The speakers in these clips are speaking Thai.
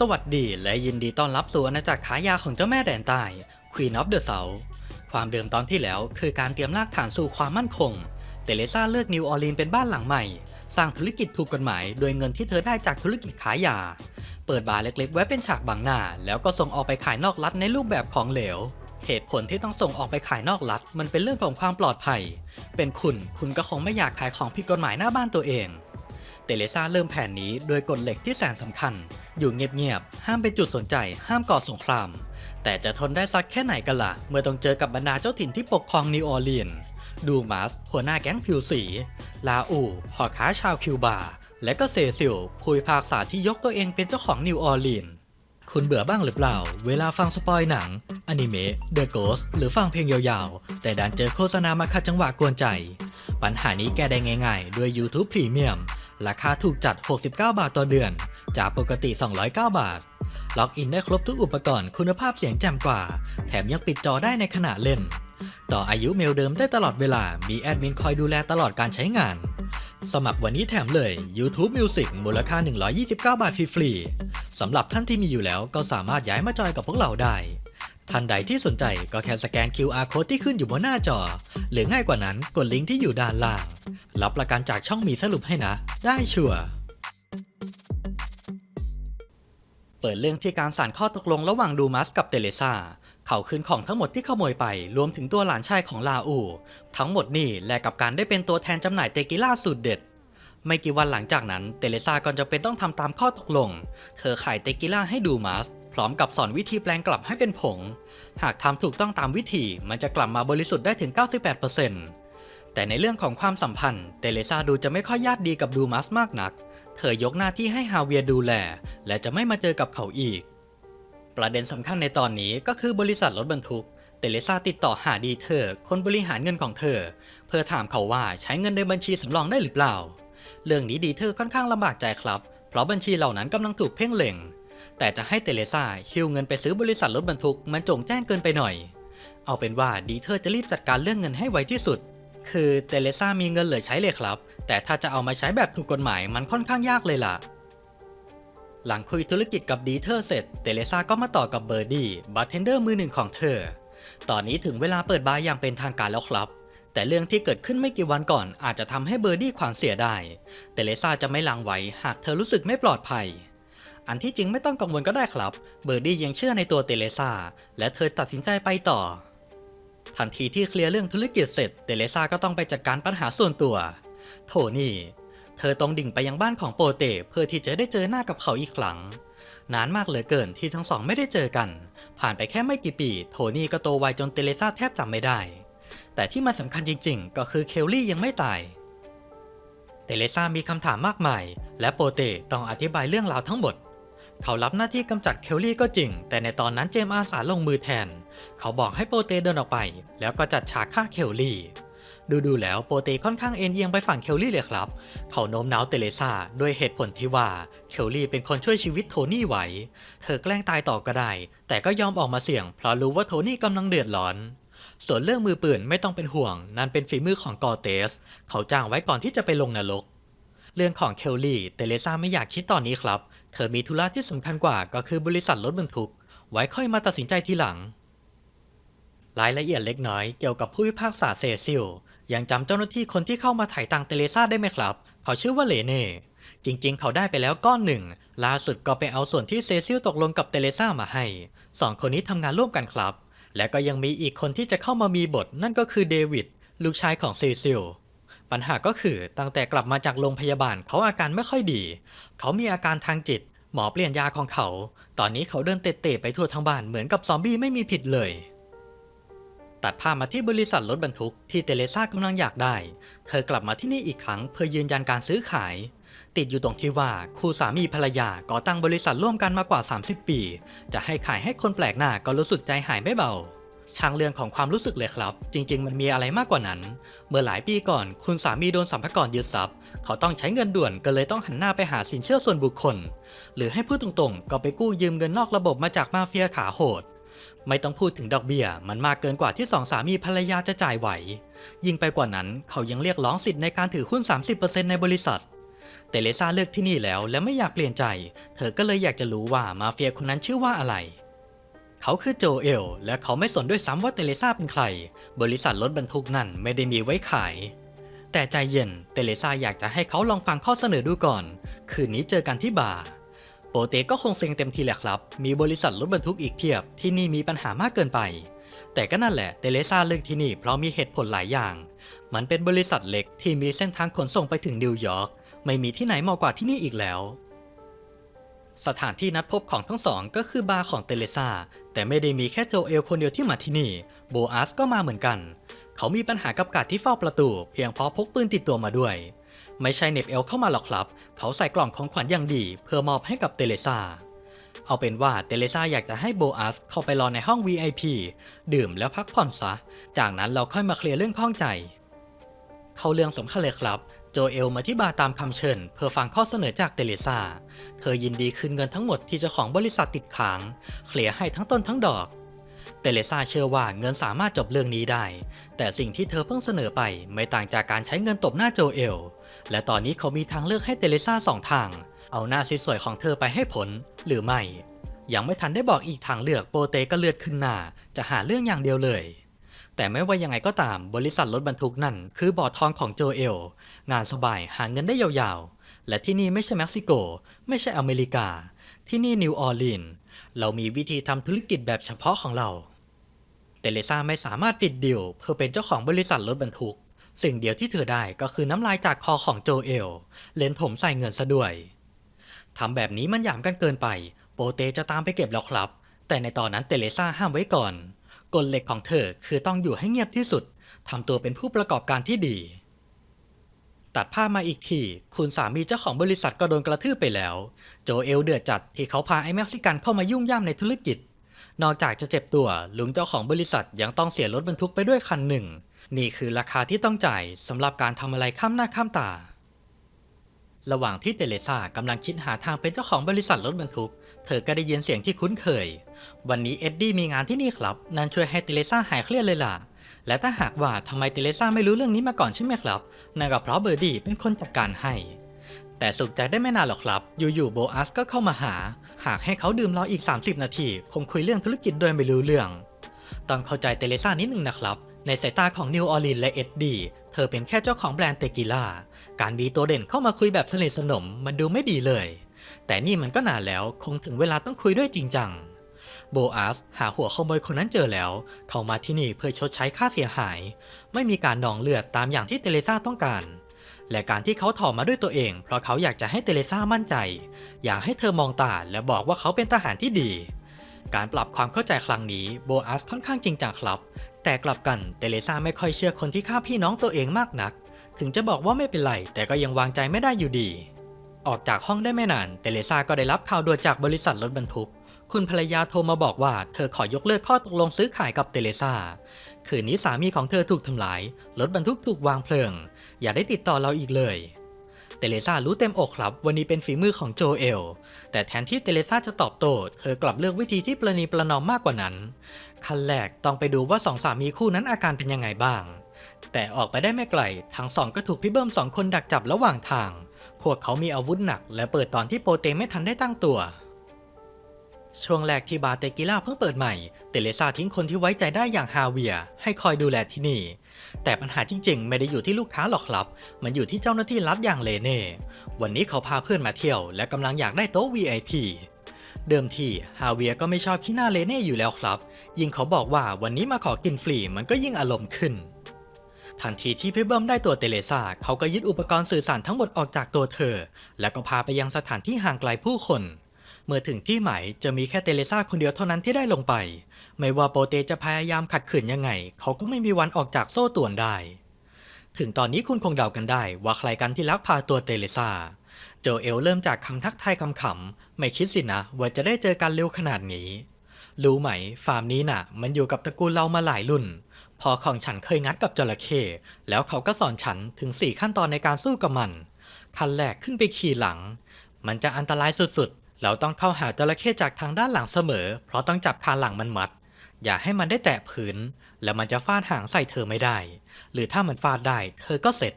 สวัสดีและยินดีต้อนรับสู่อาณาจักรขายยาของเจ้าแม่แดนใต้ Queen of the South ความเดิมตอนที่แล้วคือการเตรียมรากฐานสู่ความมั่นคง เตเลซ่าเลือกนิวออร์ลีนเป็นบ้านหลังใหม่ สร้างธุรกิจถูกกฎหมาย โดยเงินที่เธอได้จากธุรกิจขายยา เปิดบาร์เล็กๆ ไว้เป็นฉากบังหน้า แล้วก็ส่งออกไปขายนอกรัฐในรูปแบบของเหลว เหตุผลที่ต้องส่งออกไปขายนอกรัฐ มันเป็นเรื่องของความปลอดภัย เป็นคุณคุณก็คงไม่อยากขายของผิดกฎหมายหน้าบ้านตัวเอง เตเลซ่าเริ่มแผนนี้โดยกฎเหล็กที่แสนสำคัญ อยู่เงียบๆ ห้ามเป็นจุดสนใจ ห้ามก่อสงคราม แต่จะทนได้สักแค่ไหนกันล่ะ เมื่อต้องเจอกับบรรดาเจ้าถิ่นที่ปกครองนิวออร์ลีนส์ดูมัส หัวหน้าแก๊งผิวสี ลาอูพ่อค้าชาวคิวบา และก็เซซิลผู้พิพากษาที่ยกตัวเองเป็นเจ้าของนิวออร์ลีนส์คุณเบื่อบ้างหรือเปล่า เวลาฟังสปอยหนัง อนิเมะ เดอะโกสหรือฟังเพลงยาวๆ แต่ดันเจอโฆษณามาขัดจังหวะกวนใจ ปัญหานี้แก้ได้ง่าย ๆ ด้วย YouTube Premium ราคาถูกจัด 69 บาทต่อเดือน จากปกติ 209 บาท ล็อกอินได้ครบทุกอุปกรณ์คุณภาพเสียงแจ่มกว่า แถมยังปิดจอได้ในขณะเล่น ต่ออายุเมลเดิมได้ตลอดเวลา มีแอดมินคอยดูแลตลอดการใช้งาน สมัครวันนี้แถมเลย YouTube Music มูลค่า 129 บาทฟรีๆสำหรับท่านที่มีอยู่แล้วก็สามารถย้ายมาจอยกับพวกเราได้ท่านใดที่สนใจก็แค่สแกน QR code ที่ขึ้นอยู่บนหน้าจอ หรือง่ายกว่านั้นกดลิงก์ที่อยู่ด้านล่าง รับประกันจากช่องมีสรุปให้นะ ได้ชัวร์ เปิดเรื่องที่การสานข้อตกลงระหว่างดูมัสกับเตเลซาเขาคืนของทั้งหมดที่ขโมยไปรวมถึงตัวหลานชายของลาอู ทั้งหมดนี่แลกกับการได้เป็นตัวแทนจำหน่ายเตกิล่าสูตรเด็ด ไม่กี่วันหลังจากนั้นเตเลซาก็จะเป็นต้องทำตามข้อตกลง เธอขายเตกิล่าให้ดูมัสพร้อมกับสอนวิธีแปลงกลับให้เป็นผง หากทำถูกต้องตามวิธีมันจะกลับมาบริสุทธิ์ได้ถึง 98%แต่ในเรื่องของความสัมพันธ์เตเลซาดูจะไม่ค่อยญาติดีกับดูมัสมากนัก เธอยกหน้าที่ให้ฮาเวียดูแล และจะไม่มาเจอกับเขาอีก ประเด็นสำคัญในตอนนี้ก็คือบริษัทรถบรรทุก เตเลซาติดต่อหาดีเธอ คนบริหารเงินของเธอ เพื่อถามเขาว่าใช้เงินในบัญชีสำรองได้หรือเปล่า เรื่องนี้ดีเธอค่อนข้างลำบากใจครับ เพราะบัญชีเหล่านั้นกำลังถูกเพ่งเล็ง แต่จะให้เตเลซาฮิวเงินไปซื้อบริษัทรถบรรทุกมันจงแจ้งเกินไปหน่อย เอาเป็นว่าดีเธอจะรีบจัดการเรื่องเงินให้ไวที่สุด คือเตเลซามีเงินเหลือใช้เลยครับ แต่ถ้าจะเอามาใช้แบบถูกกฎหมายมันค่อนข้างยากเลยล่ะ หลังคุยธุรกิจกับดีเธอร์เสร็จ เตเลซาก็มาต่อกับเบอร์ดี้บาร์เทนเดอร์มือหนึ่งของเธอ ตอนนี้ถึงเวลาเปิดบาร์อย่างเป็นทางการแล้วครับ แต่เรื่องที่เกิดขึ้นไม่กี่วันก่อนอาจจะทำให้เบอร์ดี้ขวานเสียได้ เตเลซาจะไม่ลังไหวหากเธอรู้สึกไม่ปลอดภัย อันที่จริงไม่ต้องกังวลก็ได้ครับ เบอร์ดี้ยังเชื่อในตัวเตเลซาและเธอตัดสินใจไปต่อทันทีที่เคลียร์เรื่องธุรกิจเสร็จ เตเลซาก็ต้องไปจัดการปัญหาส่วนตัว โทนี่ เธอต้องดิ่งไปยังบ้านของโปเตเพื่อที่จะได้เจอหน้ากับเขาอีกครั้ง นานมากเหลือเกินที่ทั้งสองไม่ได้เจอกัน ผ่านไปแค่ไม่กี่ปี โทนี่ก็โตไวจนเตเลซาแทบจำไม่ได้ แต่ที่มันสำคัญจริง ๆ ก็คือเคลลี่ยังไม่ตาย เตเลซามีคำถามมากมาย และโปเตต้องอธิบายเรื่องราวทั้งหมดเขารับหน้าที่กำจัดเคลลี่ก็จริง แต่ในตอนนั้นเจมส์อาสาลงมือแทน เขาบอกให้โปเตเดินออกไป แล้วก็จัดฉากฆ่าเคลลี่ ดูดูๆแล้วโปเตค่อนข้างเอ็นเอียงไปฝั่งเคลลี่เลยครับ เขาโน้มน้าวเตเลซาด้วยเหตุผลที่ว่าเคลลี่เป็นคนช่วยชีวิตโทนี่ไว้ เธอแกล้งตายต่อก็ได้ แต่ก็ยอมออกมาเสี่ยง เพราะรู้ว่าโทนี่กำลังเดือดร้อน ส่วนเรื่องมือปืนไม่ต้องเป็นห่วง นั่นเป็นฝีมือของกอเตส เขาจ้างไว้ก่อนที่จะไปลงนรก เรื่องของเคลลี่เตเลซาไม่อยากคิดตอนนี้ครับ เธอมีธุระที่สำคัญกว่าก็คือบริษัทรถบรรทุก ไว้ค่อยมาตัดสินใจทีหลัง รายละเอียดเล็กน้อยเกี่ยวกับผู้พิพากษาเซซิล ยังจำเจ้าหน้าที่คนที่เข้ามาถ่ายตังเตเลซาได้ไหมครับ เขาชื่อว่าเลเน่จริงๆ เขาได้ไปแล้วก้อนหนึ่งล่าสุดก็ไปเอาส่วนที่เซซิลตกลงกับเตเลซามาให้สองคนนี้ทำงานร่วมกันครับ และก็ยังมีอีกคนที่จะเข้ามามีบท นั่นก็คือเดวิดลูกชายของเซซิลปัญหาก็คือตั้งแต่กลับมาจากโรงพยาบาลเขาอาการไม่ค่อยดี เขามีอาการทางจิต หมอเปลี่ยนยาของเขา ตอนนี้เขาเดินเตะๆไปทั่วทั้งบ้านเหมือนกับซอมบี้ไม่มีผิดเลย ตัดภาพมาที่บริษัทรถบรรทุกที่เตเลซ่ากำลังอยากได้ เธอกลับมาที่นี่อีกครั้งเพื่อยืนยันการซื้อขาย ติดอยู่ตรงที่ว่าคู่สามีภรรยาก่อตั้งบริษัทร่วมกันมากว่า 30 ปี จะให้ขายให้คนแปลกหน้าก็รู้สึกใจหายไม่เบาช่างเรื่องของความรู้สึกเลยครับ จริง ๆ มันมีอะไรมากกว่านั้น เมื่อหลายปีก่อน คุณสามีโดนสัมภาระยึดทรัพย์ เขาต้องใช้เงินด่วนก็เลยต้องหันหน้าไปหาสินเชื่อส่วนบุคคล หรือให้พูดตรงๆ ก็ไปกู้ยืมเงินนอกระบบมาจากมาเฟียขาโหด ไม่ต้องพูดถึงดอกเบี้ย มันมากเกินกว่าที่สองสามีภรรยาจะจ่ายไหว ยิ่งไปกว่านั้นเขายังเรียกร้องสิทธิ์ในการถือหุ้น 30%ในบริษัท เตเลซาเลือกที่นี่แล้วและไม่อยากเปลี่ยนใจ เธอก็เลยอยากจะรู้ว่ามาเฟียคนนั้นชื่อว่าอะไร เขาคือโจเอล และเขาไม่สนด้วยซ้ำว่าเตเลซาเป็นใคร บริษัทรถบรรทุกนั่นไม่ได้มีไว้ขาย แต่ใจเย็น เตเลซาอยากจะให้เขาลองฟังข้อเสนอดูก่อน คืนนี้เจอกันที่บาร์ ปเตก็คงเซ็งเต็มทีแหละครับ มีบริษัทรถบรรทุกอีกเพียบ ที่นี่มีปัญหามากเกินไป แต่ก็นั่นแหละเตเลซ่าเลือกที่นี่เพราะมีเหตุผลหลายอย่าง มันเป็นบริษัทเล็กที่มีเส้นทางขนส่งไปถึงนิวยอร์ก ไม่มีที่ไหนเหมาะกว่าที่นี่อีกแล้ว สถานที่นัดพบของทั้งสองก็คือบาร์ของเตเลซ่า แต่ไม่ได้มีแค่โจเอลคนเดียวที่มาที่นี่ โบอัสก็มาเหมือนกัน เขามีปัญหากับการที่เฝ้าประตู เพียงเพราะพกปืนติดตัวมาด้วย ไม่ใช่เน็บเอลเข้ามาหรอกครับ เขาใส่กล่องของขวัญอย่างดี เพื่อมอบให้กับเตเลซ่าเอาเป็นว่าเตเลซ่าอยากจะให้โบอัสเข้าไปรอในห้อง VIP ดื่มแล้วพักผ่อนซะ จากนั้นเราค่อยมาเคลียร์เรื่องข้องใจ เข้าเรื่องสำคัญเลยครับ โจเอลมาที่บาร์ตามคำเชิญเพื่อฟังข้อเสนอจากเตเลซ่าเธอยินดีคืนเงินทั้งหมดที่เจ้าของบริษัทติดค้าง เคลียร์ให้ทั้งต้นทั้งดอก เตเลซ่าเชื่อว่าเงินสามารถจบเรื่องนี้ได้ แต่สิ่งที่เธอเพิ่งเสนอไปไม่ต่างจากการใช้เงินตบหน้าโจเอล และตอนนี้เขามีทางเลือกให้เตเลซ่าสองทาง เอาหน้าสวยๆของเธอไปให้ผลหรือไม่ ยังไม่ทันได้บอกอีกทางเลือกโปเตก็เลือดขึ้นหน้า จะหาเรื่องอย่างเดียวเลย แต่ไม่ว่ายังไงก็ตามบริษัทรถบรรทุกนั่น คือบ่อทองของโจเอล งานสบายหาเงินได้ยาวๆ และที่นี่ไม่ใช่เม็กซิโก ไม่ใช่อเมริกา ที่นี่นิวออร์ลีนส์เรามีวิธีทำธุรกิจแบบเฉพาะของเราเตเลซ่าไม่สามารถปิดดิวเพื่อเป็นเจ้าของบริษัทรถบรรทุก สิ่งเดียวที่เธอได้ก็คือน้ำลายจากคอของโจเอล เลนผมใส่เงินซะด้วยทำแบบนี้มันหยามกันเกินไป โปเตจะตามไปเก็บแล้วครับ แต่ในตอนนั้นเตเลซ่าห้ามไว้ก่อน กลเหล็กของเธอคือต้องอยู่ให้เงียบที่สุดทำตัวเป็นผู้ประกอบการที่ดี ตัดภาพมาอีกที คุณสามีเจ้าของบริษัทก็โดนกระทืบไปแล้ว โจเอลเดือดจัดที่เขาพาไอ้เม็กซิกันเข้ามายุ่งย่ำในธุรกิจนอกจากจะเจ็บตัวลุงเจ้าของบริษัทยังต้องเสียรถบรรทุกไปด้วยคันหนึ่ง นี่คือราคาที่ต้องจ่ายสำหรับการทำอะไรข้ามหน้าข้ามตา ระหว่างที่เตเลซ่ากำลังคิดหาทางเป็นเจ้าของบริษัทรถบรรทุก เธอก็ได้ยินเสียงที่คุ้นเคย วันนี้เอ็ดดี้มีงานที่นี่ครับ นั่นช่วยให้เตเลซ่าหายเครียดเลยล่ะ และถ้าหากว่าทำไมเตเลซ่าไม่รู้เรื่องนี้มาก่อนใช่ไหมครับ นั่นก็เพราะเบอร์ดี้เป็นคนจัดการให้ แต่สุขใจได้ไม่นานหรอกครับ อยู่ๆโบอัสก็เข้ามาหา หากให้เขาดื่มรออีก 30 นาที คงคุยเรื่องธุรกิจโดยไม่รู้เรื่อง ต้องเข้าใจเตเลซ่านิดนึงนะครับ ในสายตาของนิวออร์ลีนและเอ็ดดี้เธอเป็นแค่เจ้าของแบรนด์เตกิล่า การมีตัวเด่นเข้ามาคุยแบบสนิทสนมมันดูไม่ดีเลย แต่นี่มันก็นานแล้วคงถึงเวลาต้องคุยด้วยจริงจังโบอัสหาหัวขโมยคนนั้นเจอแล้ว เขามาที่นี่เพื่อชดใช้ค่าเสียหาย ไม่มีการนองเลือดตามอย่างที่เตเลซ่าต้องการ และการที่เขาถอมาด้วยตัวเอง เพราะเขาอยากจะให้เตเลซ่ามั่นใจ อยากให้เธอมองตาและบอกว่าเขาเป็นทหารที่ดี การปรับความเข้าใจครั้งนี้โบอัสค่อนข้างจริงจังครับ แต่กลับกันเตเลซ่าไม่ค่อยเชื่อคนที่ฆ่าพี่น้องตัวเองมากนัก ถึงจะบอกว่าไม่เป็นไร แต่ก็ยังวางใจไม่ได้อยู่ดี ออกจากห้องได้ไม่นานเตเลซ่าก็ได้รับข่าวด่วนจากบริษัทรถบรรทุก คุณภรรยาโทรมาบอกว่าเธอขอยกเลิกข้อตกลงซื้อขายกับเตเลซ่าคืนนี้สามีของเธอถูกทำลายรถบรรทุกถูกวางเพลิง อย่าได้ติดต่อเราอีกเลยเตเลซ่ารู้เต็มอกครับวันนี้เป็นฝีมือของโจเอล แต่แทนที่เตเลซ่าจะตอบโต้ เธอกลับเลือกวิธีที่ประนีประนอมมากกว่านั้น ขั้นแรกต้องไปดูว่าสองสามีคู่นั้นอาการเป็นยังไงบ้าง แต่ออกไปได้ไม่ไกล ทั้งสองก็ถูกพี่เบิ้มสองคนดักจับระหว่างทาง พวกเขามีอาวุธหนัก และเปิดตอนที่โปเตไม่ทันได้ตั้งตัว ช่วงแรกที่บาร์เตกิล่าเพิ่งเปิดใหม่ เตเลซาทิ้งคนที่ไว้ใจได้อย่างฮาเวีย ให้คอยดูแลที่นี่ แต่ปัญหาจริง ๆ ไม่ได้อยู่ที่ลูกค้าหรอกครับ มันอยู่ที่เจ้าหน้าที่รัฐอย่างเลเน่ วันนี้เขาพาเพื่อนมาเที่ยว และกำลังอยากได้โต๊ะ VIP เดิมทีฮาเวียก็ไม่ชอบขี้หน้าเลเน่อยู่แล้วครับ ยิ่งเขาบอกว่าวันนี้มาขอกินฟรีมันก็ยิ่งอารมณ์ขึ้น ทันทีที่พี่เบิ้มได้ตัวเตเลซาเขาก็ยึดอุปกรณ์สื่อสารทั้งหมดออกจากตัวเธอ แล้วก็พาไปยังสถานที่ห่างไกลผู้คน เมื่อถึงที่หมายจะมีแค่เตเลซ่าคนเดียวเท่านั้นที่ได้ลงไป ไม่ว่าโปเตจะพยายามขัดขืนยังไง เขาก็ไม่มีวันออกจากโซ่ตรวนได้ ถึงตอนนี้คุณคงเดากันได้ ว่าใครกันที่ลักพาตัวเตเลซ่าโจเอลเริ่มจากคำทักทายคำๆไม่คิดสินะว่าจะได้เจอกันเร็วขนาดนี้ รู้ไหม ฟาร์มนี้น่ะ มันอยู่กับตระกูลเรามาหลายรุ่น พอของฉันเคยงัดกับจระเข้แล้วเขาก็สอนฉันถึง 4 ขั้นตอนในการสู้กับมัน ขั้นแรกขึ้นไปขี่หลัง มันจะอันตรายสุดๆ เราต้องเข้าหาจระเข้จากทางด้านหลังเสมอ เพราะต้องจับคานหลังมันมัด อย่าให้มันได้แตะพื้น แล้วมันจะฟาดหางใส่เธอไม่ได้ หรือถ้ามันฟาดได้ เธอก็เสร็จ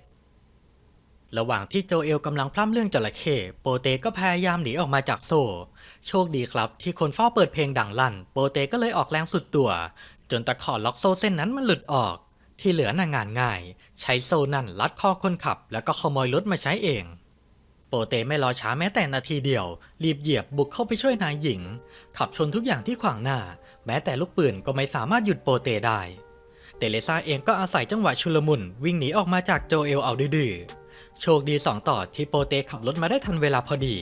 ระหว่างที่โจเอลกำลังพร่ำเรื่องจระเข้โปเตก็พยายามหนีออกมาจากโซ่ โชคดีครับที่คนเฝ้าเปิดเพลงดังลั่น โปเตก็เลยออกแรงสุดตัว จนตะขอล็อกโซ่เส้นนั้นมันหลุดออก ที่เหลือนางานง่าย ใช้โซ่นั่นลัดคอคนขับ แล้วก็ขโมยรถมาใช้เอง โปเตไม่รอช้าแม้แต่นาทีเดียว รีบเหยียบบุกเข้าไปช่วยนายหญิง ขับชนทุกอย่างที่ขวางหน้า แม้แต่ลูกปืนก็ไม่สามารถหยุดโปเตได้ เตเลซ่าเองก็อาศัยจังหวะชุลมุนวิ่งหนีออกมาจากโจเอลเอาดื้อ โชคดีสองต่อที่โปเตขับรถมาได้ทันเวลาพอดี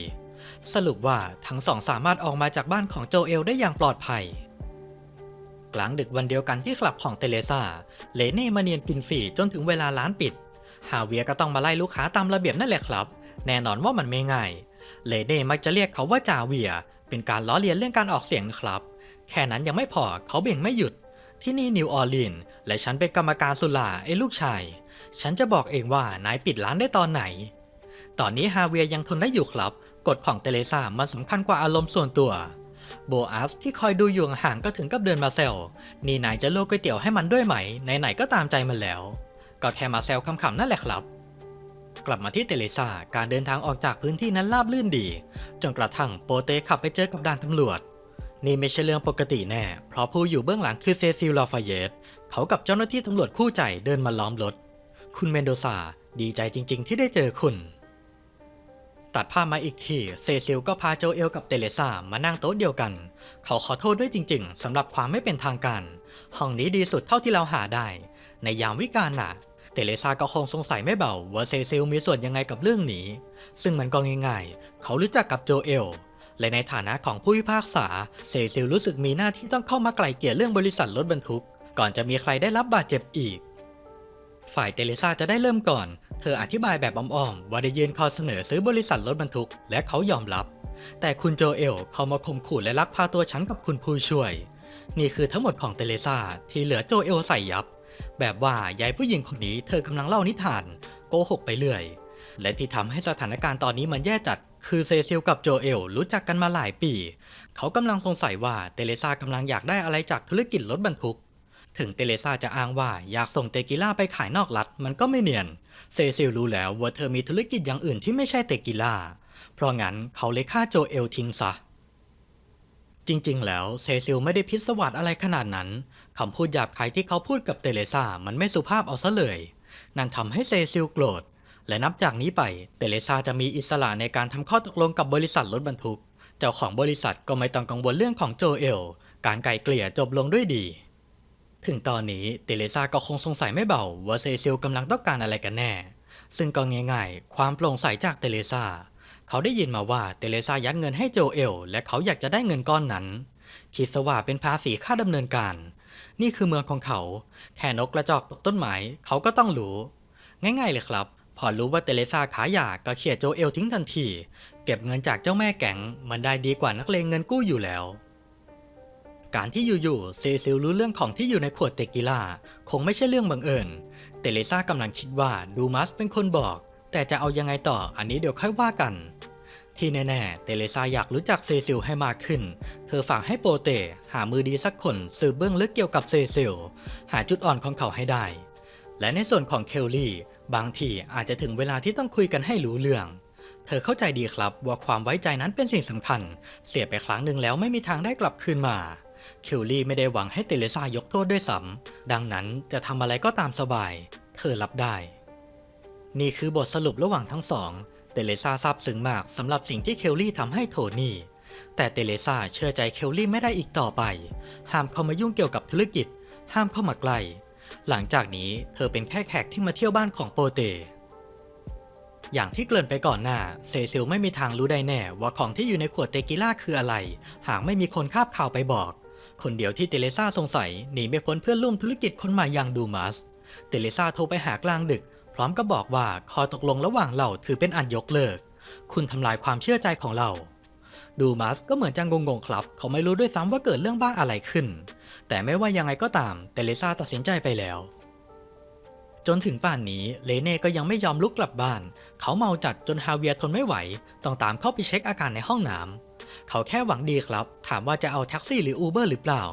สรุปว่าทั้งสองสามารถออกมาจากบ้านของโจเอลได้อย่างปลอดภัย กลางดึกวันเดียวกันที่คลับของเตเลซ่าเลเน่มาเนียนกินฟรีจนถึงเวลาร้านปิด ฮาเวียก็ต้องมาไล่ลูกค้าตามระเบียบนั่นแหละครับ แน่นอนว่ามันไม่ง่าย เลเน่มักจะเรียกเขาว่าจาเวีย เป็นการล้อเลียนเรื่องการออกเสียงนะครับ แค่นั้นยังไม่พอเขาเบ่งไม่หยุด ที่นี่นิวออร์ลีนส์และฉันเป็นกรรมการสุราไอ้ลูกชาย ฉันจะบอกเองว่านายปิดร้านได้ตอนไหน ตอนนี้ฮาเวียยังทนได้อยู่ครับ กฎของเตเลซ่ามันสำคัญกว่าอารมณ์ส่วนตัว โบอัสที่คอยดูอยู่ห่างก็ถึงกับเดินมาแซวนี่นายจะโลกก๋วยเตี๋ยวให้มันด้วยไหม ไหนๆก็ตามใจมันแล้ว ก็แค่มาแซวคำๆนั่นแหละครับกลับมาที่เตเลซาการเดินทางออกจากพื้นที่นั้นราบรื่นดี จนกระทั่งโปเตขับไปเจอกับด่านตำรวจ นี่ไม่ใช่เรื่องปกติแน่ เพราะผู้อยู่เบื้องหลังคือเซซิลลาฟายเยตเขากับเจ้าหน้าที่ตำรวจคู่ใจเดินมาล้อมรถ คุณเมนโดซาดีใจจริง ๆ ที่ได้เจอคุณ ตัดภาพมาอีกที เซซิลก็พาโจเอลกับเตเลซามานั่งโต๊ะเดียวกัน เขาขอโทษด้วยจริง ๆสำหรับความไม่เป็นทางการ ห้องนี้ดีสุดเท่าที่เราหาได้ ในยามวิกาลน่ะเตเลซาก็คงสงสัยไม่เบาว่าเซซิลมีส่วนยังไงกับเรื่องนี้ ซึ่งมันก็ง่ายๆ เขารู้จักกับโจเอลและในฐานะของผู้พิพากษา เซซิลรู้สึกมีหน้าที่ต้องเข้ามาไกล่เกลี่ยเรื่องบริษัทรถบรรทุก ก่อนจะมีใครได้รับบาดเจ็บอีก ฝ่ายเตเลซาจะได้เริ่มก่อน เธออธิบายแบบอ้อมๆว่าได้ยื่นข้อเสนอซื้อบริษัทรถบรรทุก และเขายอมรับ แต่คุณโจเอลเขามาข่มขู่และลักพาตัวฉันกับคุณผู้ช่วย นี่คือทั้งหมดของเตเลซาที่เหลือโจเอลใส่ยับ แบบว่ายายผู้หญิงคนนี้เธอกำลังเล่านิทาน โกหกไปเรื่อย และที่ทำให้สถานการณ์ตอนนี้มันแย่จัด คือเซซิลกับโจเอลรู้จักกันมาหลายปี เขากำลังสงสัยว่าเตเลซากำลังอยากได้อะไรจากธุรกิจรถบรรทุก ถึงเตเลซาจะอ้างว่าอยากส่งเตกิล่าไปขายนอกรัฐมันก็ไม่เนียน เซซิลรู้แล้วว่าเธอมีธุรกิจอย่างอื่นที่ไม่ใช่เตกิล่า เพราะงั้นเขาเลยฆ่าโจเอลทิ้งซะ จริงๆ แล้วเซซิลไม่ได้พิศวาสอะไรขนาดนั้น คำพูดหยาบคายที่เขาพูดกับเตเลซามันไม่สุภาพเอาซะเลย นั่นทำให้เซซิลโกรธ และนับจากนี้ไปเตเลซาจะมีอิสระในการทำข้อตกลงกับบริษัทรถบรรทุก เจ้าของบริษัทก็ไม่ต้องกังวลเรื่องของโจเอล การไกลเกลี่ยจบลงด้วยดี ถึงตอนนี้เตเลซาก็คงสงสัยไม่เบาว่าเซซิลกำลังต้องการอะไรกันแน่ ซึ่งก็ง่ายๆ ความโปร่งใสจากเตเลซาเขาได้ยินมาว่าเตเลซายัดเงินให้โจเอล และเขาอยากจะได้เงินก้อนนั้น คิดซะว่าเป็นภาษีค่าดำเนินการ นี่คือเมืองของเขา แค่นกกระจอกตกต้นไม้เขาก็ต้องรู้ ง่ายๆเลยครับ พอรู้ว่าเตเลซาขายยาก็เขียดโจเอลทิ้งทันที เก็บเงินจากเจ้าแม่แก๊งมันได้ดีกว่านักเลงเงินกู้อยู่แล้ว การที่อยู่ๆเซซิลรู้เรื่องของที่อยู่ในขวดเตกิล่าคงไม่ใช่เรื่องบังเอิญเตเลซ่ากำลังคิดว่าดูมัสเป็นคนบอก แต่จะเอายังไงต่ออันนี้เดี๋ยวค่อยว่ากัน ที่แน่ๆเตเลซ่าอยากรู้จักเซซิลให้มากขึ้น เธอฝากให้โปเตหามือดีสักคนสืบเบื้องลึกเกี่ยวกับเซซิลหาจุดอ่อนของเขาให้ได้ และในส่วนของเคลลี่ บางทีอาจจะถึงเวลาที่ต้องคุยกันให้รู้เรื่องเธอเข้าใจดีครับว่าความไว้ใจนั้นเป็นสิ่งสำคัญ เสียไปครั้งหนึ่งแล้วไม่มีทางได้กลับคืนมา คิวลี่ไม่ได้หวังให้เตเลซ่ายกโทษด้วยซ้ำดังนั้นจะทำอะไรก็ตามสบาย เธอรับได้ นี่คือบทสรุประหว่างทั้งสอง เตเลซ่าซาบซึ้งมากสำหรับสิ่งที่เคลลี่ทำให้โทนี่ แต่เตเลซ่าเชื่อใจเคลลี่ไม่ได้อีกต่อไป ห้ามเข้ามายุ่งเกี่ยวกับธุรกิจ ห้ามเข้ามาใกล้ หลังจากนี้เธอเป็นแค่แขกที่มาเที่ยวบ้านของโปเตอย่างที่เกริ่นไปก่อนหน้า เซซิลไม่มีทางรู้ได้แน่ว่าของที่อยู่ในขวดเตกิล่าคืออะไร หากไม่มีคนคาบข่าวไปบอก คนเดียวที่เตเลซ่าสงสัยหนีไม่พ้นเพื่อนร่วมธุรกิจคนใหม่อย่างดูมัส เตเลซ่าโทรไปหากลางดึก พร้อมกับบอกว่าขอตกลงระหว่างเราถือเป็นอันยกเลิก คุณทำลายความเชื่อใจของเรา ดูมัสก็เหมือนจะงงๆครับ เขาไม่รู้ด้วยซ้ำว่าเกิดเรื่องบ้าอะไรขึ้น แต่ไม่ว่ายังไงก็ตามเตเลซ่าตัดสินใจไปแล้วจนถึงป่านนี้เลเน่ก็ยังไม่ยอมลุกกลับบ้าน เขาเมาจัดจนฮาเวียทนไม่ไหว ต้องตามเข้าไปเช็คอาการในห้องน้ำ เขาแค่หวังดีครับ ถามว่าจะเอาแท็กซี่หรืออูเบอร์หรือเปล่า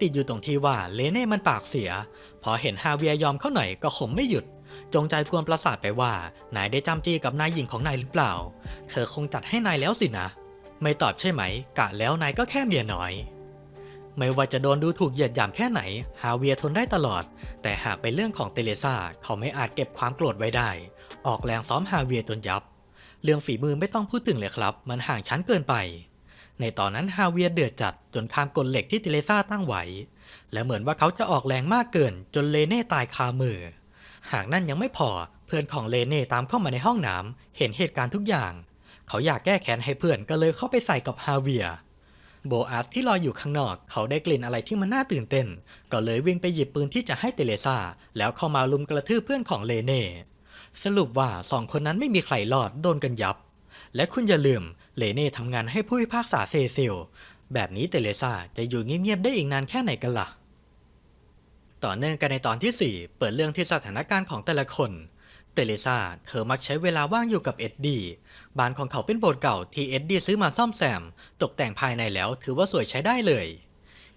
ติดอยู่ตรงที่ว่าเลเน่มันปากเสีย พอเห็นฮาเวียยอมเข้าหน่อยก็ขมไม่หยุด จงใจกวนประสาทไปว่านายได้จำจี้กับนายหญิงของนายหรือเปล่า เธอคงจัดให้นายแล้วสินะ ไม่ตอบใช่ไหม กะแล้วนายก็แค่เมียน้อย ไม่ว่าจะโดนดูถูกเหยียดหยามแค่ไหน ฮาเวียทนได้ตลอด แต่หากเป็นเรื่องของเตเลซาเขาไม่อาจเก็บความโกรธไว้ได้ ออกแรงซ้อมฮาเวียจนยับ เรื่องฝีมือไม่ต้องพูดถึงเลยครับ มันห่างชั้นเกินไป ในตอนนั้นฮาเวียเดือดจัดจนข้ามกลเหล็กที่เตเลซ่าตั้งไว้ และเหมือนว่าเขาจะออกแรงมากเกินจนเลเน่ตายคามือ หากนั่นยังไม่พอเพื่อนของเลเน่ตามเข้ามาในห้องน้ำเห็นเหตุการณ์ทุกอย่าง เขาอยากแก้แค้นให้เพื่อนก็เลยเข้าไปใส่กับฮาเวียโบอาสที่รอยอยู่ข้างนอก เขาได้กลิ่นอะไรที่มันน่าตื่นเต้น ก็เลยวิ่งไปหยิบปืนที่จะให้เตเลซาแล้วเข้ามาลุมกระทืบเพื่อนของเลเน่ สรุปว่าสองคนนั้นไม่มีใครรอดโดนกันยับ และคุณอย่าลืม เลเน่ทำงานให้ผู้พิพากษาเซซิล แบบนี้เตเลซาจะอยู่เงียบๆได้อีกนานแค่ไหนกันล่ะ ต่อเนื่องกันในตอนที่ 4 เปิดเรื่องที่สถานการณ์ของแต่ละคน เตเลซาเธอมักใช้เวลาว่างอยู่กับเอ็ดดี้ บ้านของเขาเป็นโบสถ์เก่าที่เอ็ดดี้ซื้อมาซ่อมแซม ตกแต่งภายในแล้วถือว่าสวยใช้ได้เลย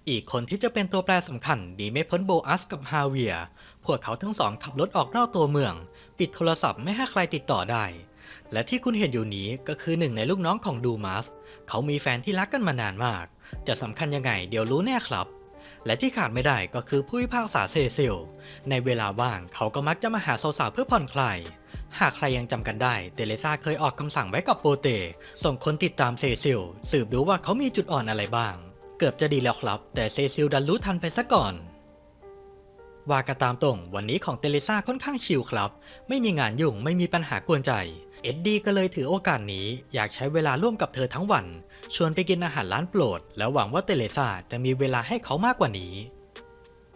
อีกคนที่จะเป็นตัวแปรสำคัญดีไม่พ้นโบอัสกับฮาเวีย พวกเขาทั้งสองขับรถออกนอกตัวเมือง ปิดโทรศัพท์ไม่ให้ใครติดต่อได้ และที่คุณเห็นอยู่นี้ก็คือหนึ่งในลูกน้องของดูมัสเขามีแฟนที่รักกันมานานมาก จะสำคัญยังไงเดี๋ยวรู้แน่ครับ และที่ขาดไม่ได้ก็คือผู้พิพากษาเซซิล ในเวลาว่างเขาก็มักจะมาหาสาวๆเพื่อผ่อนคลาย หากใครยังจำกันได้เตเลซาเคยออกคำสั่งไว้กับโปเต ส่งคนติดตามเซซิล สืบดูว่าเขามีจุดอ่อนอะไรบ้าง เกือบจะดีแล้วครับ แต่เซซิลดันรู้ทันไปซะก่อนว่ากันตามตรงวันนี้ของเตเลซาค่อนข้างชิลครับ ไม่มีงานยุ่งไม่มีปัญหากวนใจ เอ็ดดี้ก็เลยถือโอกาสนี้อยากใช้เวลาร่วมกับเธอทั้งวัน ชวนไปกินอาหารร้านโปรด แล้วหวังว่าเตเลซาจะมีเวลาให้เขามากกว่านี้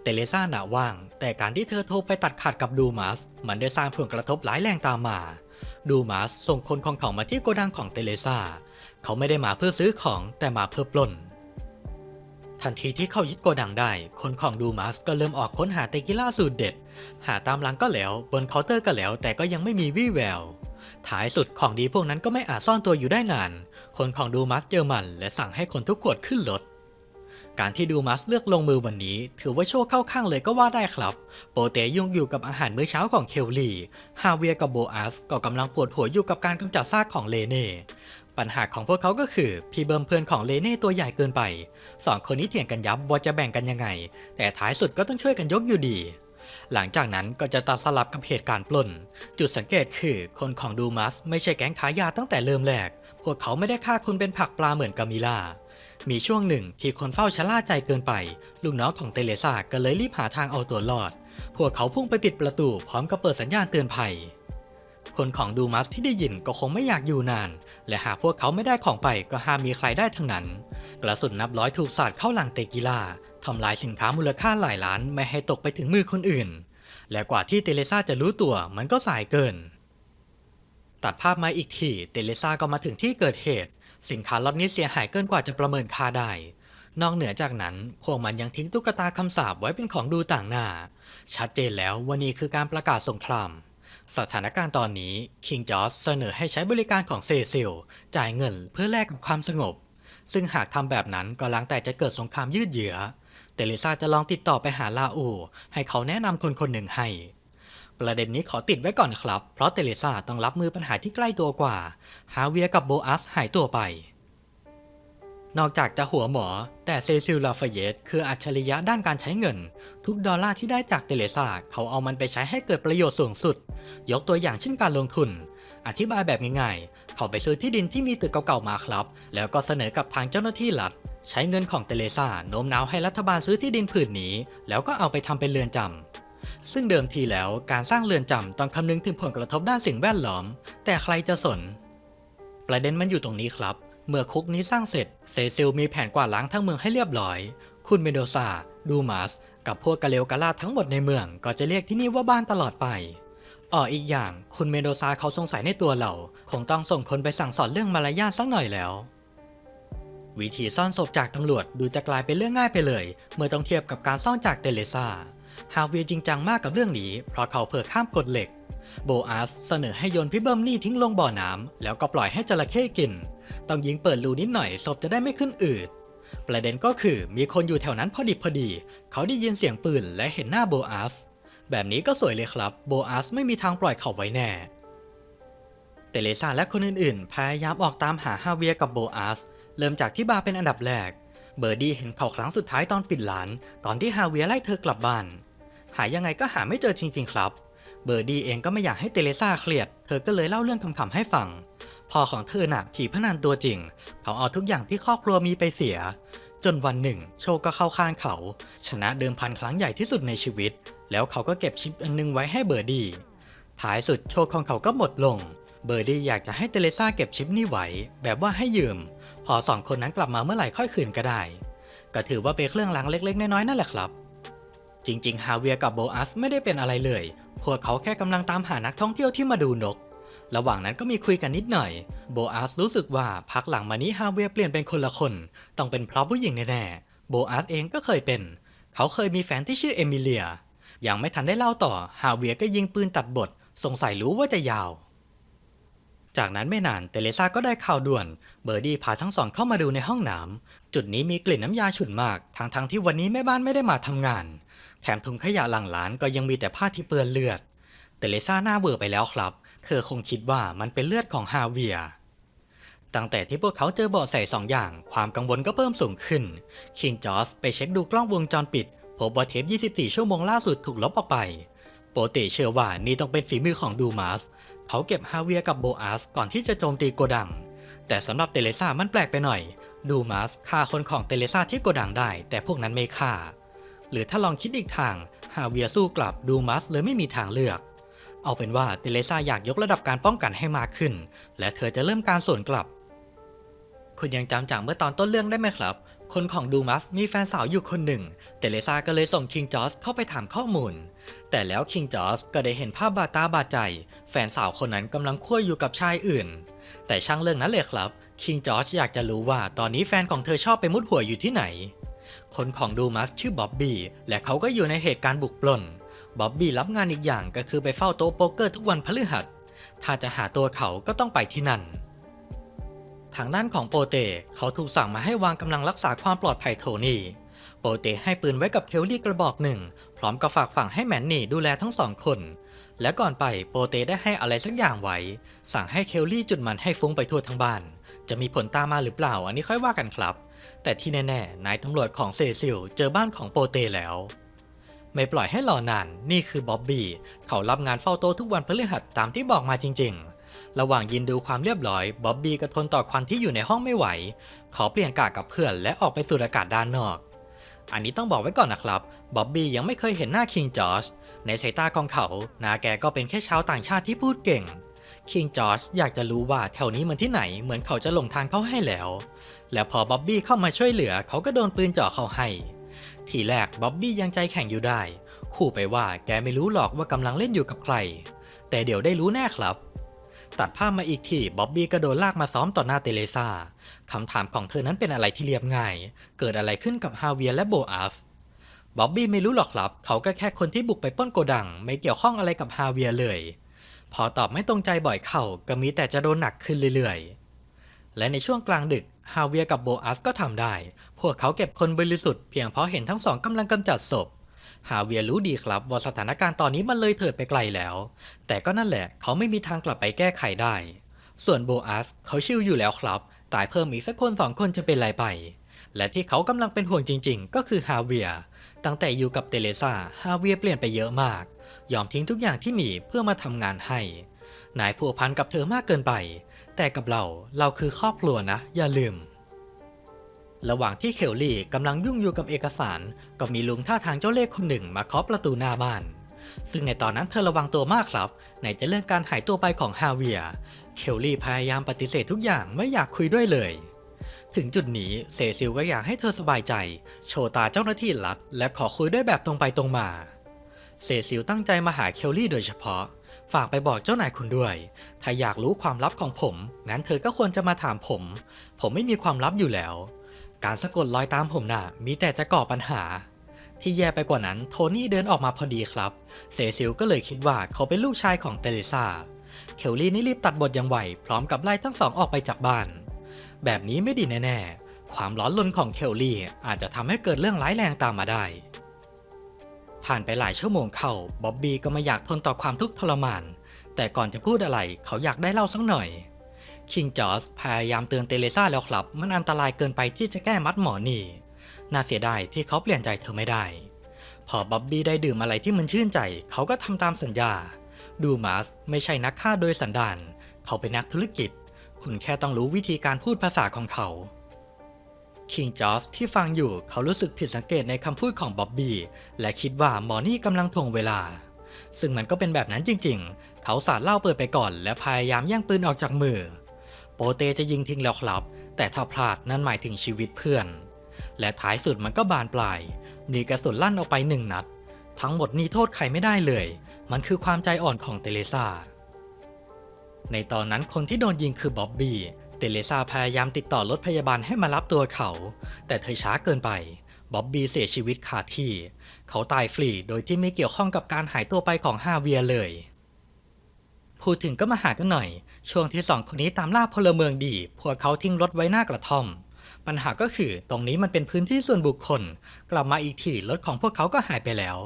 เตเลซาหนาว่าง แต่การที่เธอโทรไปตัดขาดกับดูมัสมันได้สร้างผลกระทบหลายแรงตามมา ดูมัสส่งคนของเขามาที่โกดังของเตเลซาเขาไม่ได้มาเพื่อซื้อของแต่มาเพื่อปล้น ทันทีที่เขายึดโกดังได้ คนของดูมัสก็เริ่มออกค้นหาเตกิล่าสูตรเด็ด หาตามหลังก็แล้ว บนเคาน์เตอร์ก็แล้ว แต่ก็ยังไม่มีวี่แวว ท้ายสุดของดีพวกนั้นก็ไม่อาจซ่อนตัวอยู่ได้นาน คนของดูมัสเจอมันและสั่งให้คนทุกขวดขึ้นรถการที่ดูมัสเลือกลงมือวันนี้ ถือว่าโชคเข้าข้างเลยก็ว่าได้ครับ โปเตยุ่งอยู่กับอาหารมื้อเช้าของเคลลี่ ฮาเวียกับโบอัสก็กำลังปวดหัวอยู่กับการกำจัดซากของเลเน่ ปัญหาของพวกเขาก็คือ พี่เบิร์มเพื่อนของเลเน่ตัวใหญ่เกินไปสองคนนี้เถียงกันยับว่าจะแบ่งกันยังไง แต่ท้ายสุดก็ต้องช่วยกันยกอยู่ดี หลังจากนั้นก็จะตัดสลับกับเหตุการณ์ปล้น จุดสังเกตคือคนของดูมัสไม่ใช่แก๊งขายยาตั้งแต่เริ่มแรก พวกเขาไม่ได้ฆ่าคุณเป็นผักปลาเหมือนกามิล่ามีช่วงหนึ่งที่คนเฝ้าชะล่าใจเกินไป ลูกน้องของเตเลซาก็เลยรีบหาทางเอาตัวรอด พวกเขาพุ่งไปปิดประตูพร้อมกับเปิดสัญญาณเตือนภัย คนของดูมัสที่ได้ยินก็คงไม่อยากอยู่นาน และหากพวกเขาไม่ได้ของไปก็ห้ามมีใครได้ทั้งนั้น กระสุนนับร้อยถูกสาดเข้าหลังเตกิล่าทำลายสินค้ามูลค่าหลายล้านไม่ให้ตกไปถึงมือคนอื่น และกว่าที่เตเลซาจะรู้ตัวมันก็สายเกิน ตัดภาพมาอีกทีเตเลซาก็มาถึงที่เกิดเหตุ สินค้าล็อตนี้เสียหายเกินกว่าจะประเมินค่าได้ นอกเหนือจากนั้นพวกมันยังทิ้งตุ๊กตาคำสาปไว้เป็นของดูต่างหน้า ชัดเจนแล้ววันนี้คือการประกาศสงคราม สถานการณ์ตอนนี้คิงจอร์จเสนอให้ใช้บริการของเซซิลจ่ายเงินเพื่อแลกกับความสงบ ซึ่งหากทำแบบนั้นก็ลังแต่จะเกิดสงครามยืดเยื้อเตเลซาจะลองติดต่อไปหาลาอู ให้เขาแนะนำคนคนหนึ่งให้ ประเด็นนี้ขอติดไว้ก่อนครับ เพราะเตเลซาต้องรับมือปัญหาที่ใกล้ตัวกว่าฮาเวียกับโบอัสหายตัวไป นอกจากจะหัวหมอ แต่เซซิลลาฟเยตคืออัจฉริยะด้านการใช้เงิน ทุกดอลลาร์ที่ได้จากเตเลซาเขาเอามันไปใช้ให้เกิดประโยชน์สูงสุด ยกตัวอย่างเช่นการลงทุน อธิบายแบบง่ายๆ เขาไปซื้อที่ดินที่มีตึกเก่าๆมาครับ แล้วก็เสนอกับทางเจ้าหน้าที่รัฐ ใช้เงินของเตเลซาโน้มน้าวให้รัฐบาลซื้อที่ดินผืนนี้ แล้วก็เอาไปทำเป็นเรือนจำซึ่งเดิมทีแล้วการสร้างเรือนจำต้องคำนึงถึงผลกระทบด้านสิ่งแวดล้อม แต่ใครจะสน ประเด็นมันอยู่ตรงนี้ครับ เมื่อคุกนี้สร้างเสร็จ เซซิลมีแผนกวาดล้างทั้งเมืองให้เรียบร้อย คุณเมโดซา ดูมัส กับพวกกะเลวกะลาดทั้งหมดในเมืองก็จะเรียกที่นี่ว่าบ้านตลอดไปอ่ออีกอย่าง คุณเมโดซาเขาสงสัยในตัวเรา คงต้องส่งคนไปสั่งสอนเรื่องมารยาทสักหน่อยแล้ว วิธีซ่อนศพจากตำรวจดูจะกลายเป็นเรื่องง่ายไปเลย เมื่อต้องเทียบกับการซ่อนจากเตเลซาฮาเวียจริงจังมากกับเรื่องนี้ เพราะเขาเผลอข้ามกฎเหล็ก โบอาสเสนอให้โยนพี่เบิ้มนี่ทิ้งลงบ่อน้ำแล้วก็ปล่อยให้จระเข้กิน ต้องยิงเปิดรูนิดหน่อยศพจะได้ไม่ขึ้นอืด ประเด็นก็คือมีคนอยู่แถวนั้นพอดิบพอดี เขาได้ยินเสียงปืนและเห็นหน้าโบอาส แบบนี้ก็สวยเลยครับ โบอาสไม่มีทางปล่อยเขาไว้แน่เตเลซาและคนอื่นๆ พยายามออกตามหาฮาเวียกับโบอาส เริ่มจากที่บาร์เป็นอันดับแรก เบอร์ดี้เห็นเขาครั้งสุดท้ายตอนปิดร้าน ตอนที่ฮาเวียไล่เธอกลับบ้าน หายังไงก็หาไม่เจอจริง ๆ ครับ เบอร์ดี้เองก็ไม่อยากให้เตเลซาเครียด เธอก็เลยเล่าเรื่องคำๆให้ฟัง พ่อของเธอน่ะผีพนันตัวจริง เขาเอาทุกอย่างที่ครอบครัวมีไปเสีย จนวันหนึ่ง โชก็เข้าข้างเขา ชนะเดิมพันครั้งใหญ่ที่สุดในชีวิต แล้วเขาก็เก็บชิปอันนึงไว้ให้เบอร์ดี้ท้ายสุดโชคของเขาก็หมดลง เบอร์ดี้อยากจะให้เตเลซ่าเก็บชิปนี้ไว้ แบบว่าให้ยืม พอสองคนนั้นกลับมาเมื่อไหร่ค่อยคืนก็ได้ ก็ถือว่าเป็นเครื่องรางเล็กๆ น้อยๆนั่นแหละครับ จริงๆ ฮาเวียกับโบอัสไม่ได้เป็นอะไรเลย พวกเขาแค่กำลังตามหานักท่องเที่ยวที่มาดูนก ระหว่างนั้นก็มีคุยกันนิดหน่อย โบอัสรู้สึกว่าพักหลังมานี้ฮาเวียเปลี่ยนเป็นคนละคน ต้องเป็นเพราะผู้หญิงแน่ๆ โบอัสเองก็เคยเป็น เขาเคยมีแฟนที่ชื่อเอมิเลีย ยังไม่ทันได้เล่าต่อ ฮาเวียก็ยิงปืนตัดบท สงสัยรู้ว่าจะยาว จากนั้นไม่นาน เตเลซ่าก็ได้ข่าวด่วน เบอร์ดี้พาทั้งสองเข้ามาดูในห้องน้ำจุดนี้มีกลิ่นน้ำยาฉุนมาก ทั้งทั้งๆที่วันนี้แม่บ้านไม่ได้มาทำงาน แถมถุงขยะหลังร้านก็ยังมีแต่ผ้าที่เปื้อนเลือด เตเลซ่าหน้าเบื่อไปแล้วครับ เธอคงคิดว่ามันเป็นเลือดของฮาเวีย ตั้งแต่ที่พวกเขาเจอเบาะแสสองอย่าง ความกังวลก็เพิ่มสูงขึ้น คิงจอสไปเช็คดูกล้องวงจรปิด พบว่าเทป 24 ชั่วโมงล่าสุดถูกลบออกไป โปเตเชื่อว่านี่ต้องเป็นฝีมือของดูมาส เขาเก็บฮาเวียกับโบอาสก่อนที่จะโจมตีโกดัง แต่สำหรับเตเลซ่ามันแปลกไปหน่อย ดูมาสฆ่าคนของเตเลซ่าที่โกดังได้ แต่พวกนั้นไม่ฆ่า หรือถ้าลองคิดอีกทาง ฮาเวียสู้กลับดูมัสเลยไม่มีทางเลือก เอาเป็นว่าเตเลซ่าอยากยกระดับการป้องกันให้มากขึ้น และเธอจะเริ่มการสวนกลับ คุณยังจำจากเมื่อตอนต้นเรื่องได้ไหมครับ คนของดูมัสมีแฟนสาวอยู่คนหนึ่งเตเลซ่าก็เลยส่งคิงจอสเข้าไปถามข้อมูล แต่แล้วคิงจอสก็ได้เห็นภาพบาดตาบาดใจ แฟนสาวคนนั้นกำลังคั่วอยู่กับชายอื่น แต่ช่างเรื่องนั้นเลยครับ คิงจอสอยากจะรู้ว่าตอนนี้แฟนของเธอชอบไปมุดหัวอยู่ที่ไหนคนของดูมัสชื่อบ๊อบบี้และเขาก็อยู่ในเหตุการณ์บุกปล้น บ๊อบบี้รับงานอีกอย่างก็คือไปเฝ้าโต๊ะโป๊กเกอร์ทุกวันพฤหัส ถ้าจะหาตัวเขาก็ต้องไปที่นั่น ทางด้านของโปเตเขาถูกสั่งมาให้วางกำลังรักษาความปลอดภัยโทนี่ โปเตให้ปืนไว้กับเคลลี่กระบอกหนึ่ง พร้อมกับฝากฝังให้แมนนี่ดูแลทั้งสองคน และก่อนไปโปเตได้ให้อะไรสักอย่างไว้ สั่งให้เคลลี่จุดมันให้ฟุ้งไปทั่วทั้งบ้าน จะมีผลตามมาหรือเปล่าอันนี้ค่อยว่ากันครับ แต่ที่แน่ๆนายตำรวจของเซซิลเจอบ้านของโปเตแล้ว ไม่ปล่อยให้รอนาน นี่คือบ๊อบบี้ เขารับงานเฝ้าโต๊ะทุกวันพฤหัสตามที่บอกมาจริง ๆ ระหว่างยินดูความเรียบร้อย บ๊อบบี้ก็ทนต่อควันที่อยู่ในห้องไม่ไหวขอเปลี่ยนกะกับเพื่อนและออกไปสูดอากาศด้านนอก อันนี้ต้องบอกไว้ก่อนนะครับ บ๊อบบี้ยังไม่เคยเห็นหน้าคิงจอร์จ ในสายตาของเขา นาแกก็เป็นแค่ชาวต่างชาติที่พูดเก่ง คิงจอร์จอยากจะรู้ว่าแถวนี้มันที่ไหน เหมือนเขาจะหลงทางเขาให้แล้ว และพอบ๊อบบี้เข้ามาช่วยเหลือ เขาก็โดนปืนจ่อเขาให้ ทีแรกบ๊อบบี้ยังใจแข็งอยู่ได้ขู่ไปว่าแกไม่รู้หรอกว่ากำลังเล่นอยู่กับใคร แต่เดี๋ยวได้รู้แน่ครับ ตัดภาพมาอีกทีบ๊อบบี้ก็โดนลากมาซ้อมต่อหน้าเตเลซ่าคำถามของเธอนั้นเป็นอะไรที่เรียบง่าย เกิดอะไรขึ้นกับฮาเวียและโบอาฟบ๊อบบี้ไม่รู้หรอกครับ เขาก็แค่คนที่บุกไปป้นโกดัง ไม่เกี่ยวข้องอะไรกับฮาเวียเลย พอตอบไม่ตรงใจบ่อยเข้าก็มีแต่จะโดนหนักขึ้นเรื่อยๆ และในช่วงกลางดึกฮาเวียกับโบอาสก็ทำได้ พวกเขาเก็บคนบริสุทธิ์เพียงเพราะเห็นทั้งสองกำลังกำจัดศพ ฮาเวียรู้ดีครับว่าสถานการณ์ตอนนี้มันเลยเถิดไปไกลแล้ว แต่ก็นั่นแหละเขาไม่มีทางกลับไปแก้ไขได้ ส่วนโบอาสเขาชิลอยู่แล้วครับ ตายเพิ่มอีกสักคนสองคนจะเป็นไรไป และที่เขากำลังเป็นห่วงจริง ๆ ก็คือฮาเวีย ตั้งแต่อยู่กับเตเลซ่าฮาเวียเปลี่ยนไปเยอะมาก ยอมทิ้งทุกอย่างที่มีเพื่อมาทำงานให้ นายผัวพันกับเธอมากเกินไป แต่กับเราเราคือครอบครัวนะ อย่าลืม ระหว่างที่เคลลี่กำลังยุ่งอยู่กับเอกสาร ก็มีลุงท่าทางเจ้าเล่ห์คนหนึ่งมาเคาะประตูหน้าบ้าน ซึ่งในตอนนั้นเธอระวังตัวมากครับไหนจะเรื่องการหายตัวไปของฮาเวียร์เคลลี่พยายามปฏิเสธทุกอย่างไม่อยากคุยด้วยเลย ถึงจุดนี้เซซิลก็อยากให้เธอสบายใจ โชว์ตาเจ้าหน้าที่รัฐและขอคุยด้วยแบบตรงไปตรงมา เซซิลตั้งใจมาหาเคลลี่โดยเฉพาะ ฝากไปบอกเจ้านายคุณด้วย ถ้าอยากรู้ความลับของผม งั้นเธอก็ควรจะมาถามผม ผมไม่มีความลับอยู่แล้ว การสะกดรอยตามผมน่ะ มีแต่จะก่อปัญหา ที่แย่ไปกว่านั้นโทนี่เดินออกมาพอดีครับ เซซิลก็เลยคิดว่าเขาเป็นลูกชายของเตเลซาเคลลี่นี่รีบตัดบทอย่างไวพร้อมกับไล่ทั้งสองออกไปจากบ้าน แบบนี้ไม่ดีแน่ๆ ความร้อนรนของเคลลี่อาจจะทำให้เกิดเรื่องร้ายแรงตามมาได้ ผ่านไปหลายชั่วโมงเข้าบ๊อบบี้ก็ไม่อยากทนต่อความทุกข์ทรมาน แต่ก่อนจะพูดอะไรเขาอยากได้เล่าสักหน่อย คิงจอร์จพยายามเตือนเตเลซ่าแล้วครับ มันอันตรายเกินไปที่จะแก้มัดหมอนี่ น่าเสียดายที่เขาเปลี่ยนใจเธอไม่ได้ พอบ๊อบบี้ได้ดื่มอะไรที่มันชื่นใจ เขาก็ทำตามสัญญา ดูมัสไม่ใช่นักฆ่าโดยสันดาน เขาเป็นนักธุรกิจ คุณแค่ต้องรู้วิธีการพูดภาษาของเขาคิงจอร์จที่ฟังอยู่เขารู้สึกผิดสังเกตในคำพูดของบ๊อบบี้และคิดว่าหมอนี่กำลังทวงเวลา ซึ่งมันก็เป็นแบบนั้นจริงๆ เขาสาดเหล้าเปิดไปก่อน และพยายามแย่งปืนออกจากมือ โปเตจะยิงทิ้งแล้วครับ แต่ถ้าพลาดนั่นหมายถึงชีวิตเพื่อน และท้ายสุดมันก็บานปลาย มีกระสุนลั่นออกไปหนึ่งนัด ทั้งหมดนี้โทษใครไม่ได้เลย มันคือความใจอ่อนของเตเลซาในตอนนั้นคนที่โดนยิงคือบ๊อบบี้ เตเลซาพยายามติดต่อรถพยาบาลให้มารับตัวเขา แต่เธอช้าเกินไป บ๊อบบี้เสียชีวิตคาที่ เขาตายฟรีโดยที่ไม่เกี่ยวข้องกับการหายตัวไปของฮาเวียเลย พูดถึงก็มาหากันหน่อย ช่วงที่สองคนนี้ตามล่าพลเมืองดี พวกเขาทิ้งรถไว้หน้ากระท่อม ปัญหาก็คือตรงนี้มันเป็นพื้นที่ส่วนบุคคล กลับมาอีกทีรถของพวกเขาก็หายไปแล้ว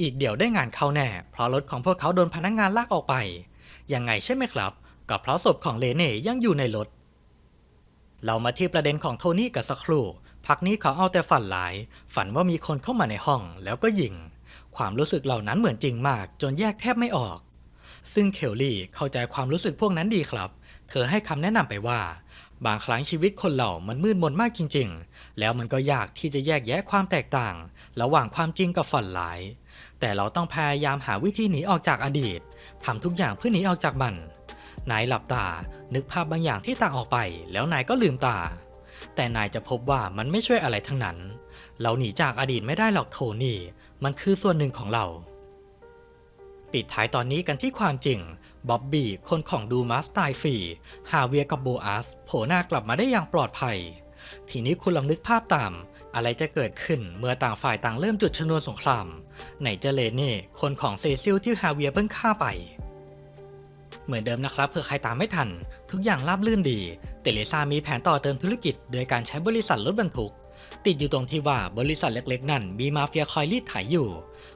อีกเดี๋ยวได้งานเข้าแน่ เพราะรถของพวกเขาโดนพนักงานลากออกไป ยังไงใช่ไหมครับ ก็เพราะศพของเลเน่ยังอยู่ในรถ เรามาที่ประเด็นของโทนี่กับสักครู่พักนี้เขาเอาแต่ฝันหลาย ฝันว่ามีคนเข้ามาในห้องแล้วก็ยิง ความรู้สึกเหล่านั้นเหมือนจริงมาก จนแยกแทบไม่ออก ซึ่งเคลลี่เข้าใจความรู้สึกพวกนั้นดีครับ เธอให้คำแนะนำไปว่า บางครั้งชีวิตคนเรามันมืดมนมากจริง ๆ แล้วมันก็ยากที่จะแยกแยะความแตกต่าง ระหว่างความจริงกับฝันหลาย แต่เราต้องพยายามหาวิธีหนีออกจากอดีตทำทุกอย่างเพื่อหนีออกจากมันนายหลับตา นึกภาพบางอย่างที่ต่างออกไป แล้วนายก็ลืมตา แต่นายจะพบว่ามันไม่ช่วยอะไรทั้งนั้น เราหนีจากอดีตไม่ได้หรอกโทนี่ มันคือส่วนหนึ่งของเรา ปิดท้ายตอนนี้กันที่ความจริงบ๊อบบี้คนของดูมัสตายฟรีฮาเวียกับโบอัสโผล่หน้ากลับมาได้อย่างปลอดภัย ทีนี้คุณลองนึกภาพตาม อะไรจะเกิดขึ้นเมื่อต่างฝ่ายต่างเริ่มจุดชนวนสงคราม ไหนจะเลเน่คนของเซซิลที่ฮาเวียเพิ่งฆ่าไป เหมือนเดิมนะครับเผื่อใครตามไม่ทัน ทุกอย่างราบรื่นดี เตเลซามีแผนต่อเติมธุรกิจ โดยการใช้บริษัทรถบรรทุก ติดอยู่ตรงที่ว่าบริษัทเล็กๆ นั่นมีมาเฟียคอยรีดไถอยู่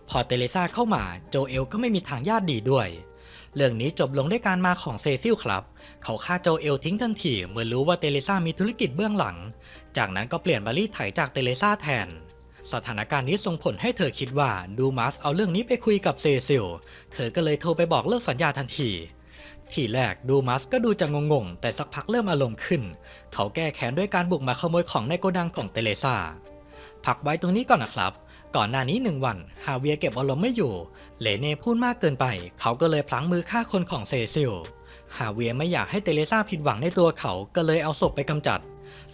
พอเตเลซาเข้ามาโจเอลก็ไม่มีทางญาติดีด้วย เรื่องนี้จบลงด้วยการมาของเซซิลครับ เขาฆ่าโจเอลทิ้งทันทีเมื่อรู้ว่าเตเลซามีธุรกิจเบื้องหลัง จากนั้นก็เปลี่ยนมารีดไถจากเตเลซาแทน สถานการณ์นี้ส่งผลให้เธอคิดว่าดูมัสเอาเรื่องนี้ไปคุยกับเซซิล เธอก็เลยโทรไปบอกเลิกสัญญาทันทีทีแรกดูมัสก็ดูจะงงๆ แต่สักพักเริ่มอารมณ์ขึ้น เขาแก้แค้นด้วยการบุกมาขโมยของในโกดังของเตเลซาพักไว้ตรงนี้ก่อนนะครับ ก่อนหน้านี้หนึ่งวันฮาเวียเก็บอารมณ์ไม่อยู่ เลเน่พูดมากเกินไป เขาก็เลยพลั้งมือฆ่าคนของเซซิลฮาเวียไม่อยากให้เตเลซ่าผิดหวังในตัวเขาก็เลยเอาศพไปกำจัด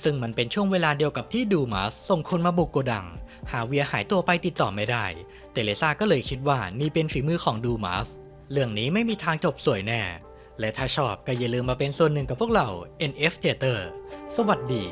ซึ่งมันเป็นช่วงเวลาเดียวกับที่ดูมัสส่งคนมาบุกโกดัง ฮาเวียหายตัวไปติดต่อไม่ได้ เตเลซ่าก็เลยคิดว่านี่เป็นฝีมือของดูมัสเรื่องนี้ไม่มีทางจบสวยแน่ และถ้าชอบก็อย่าลืมมาเป็นส่วนหนึ่งกับพวกเรา NF Theater สวัสดี